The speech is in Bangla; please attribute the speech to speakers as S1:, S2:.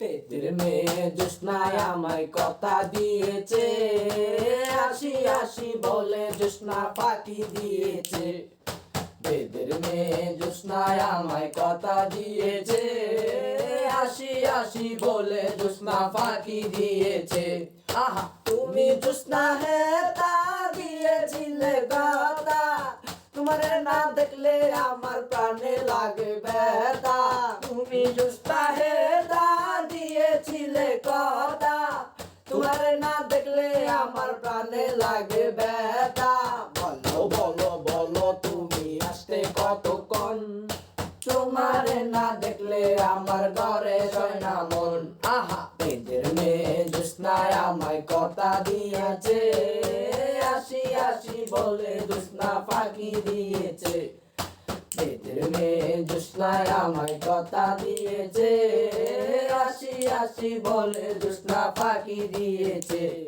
S1: পেটের মেয়ে জোসনায় আমায় কথা দিয়েছে। আসি আসি বলে জোসনা ফাঁকি দিয়েছে। বেদের মেয়ে জোসনায় আমায় কথা দিয়েছে। আসি আসি বলে জোসনা ফাঁকি দিয়েছে। আহা, তুমি জোসনা হে তা দিয়েছিলে কথা তোমার না দেখলে আমার প্রাণে লাগে ব্যথা। তুমি জোসনা হে না দেখলে আমার প্রাণে লাগে ব্যথা। বলো বলো বলো, তুমি আসতে কতক্ষণ? তোমারে না দেখলে আমার ঘরে সয় না মন। আহা পেটের মেয়ে জোসনায় আমায় কথা দিয়েছে। আসি আসি বলে জোসনা ফাঁকি দিয়েছে। মেয়ে জুসনায় আমায় কথা দিয়েছে। আসি আসি বলে জুসনা ফাঁকি দিয়েছে।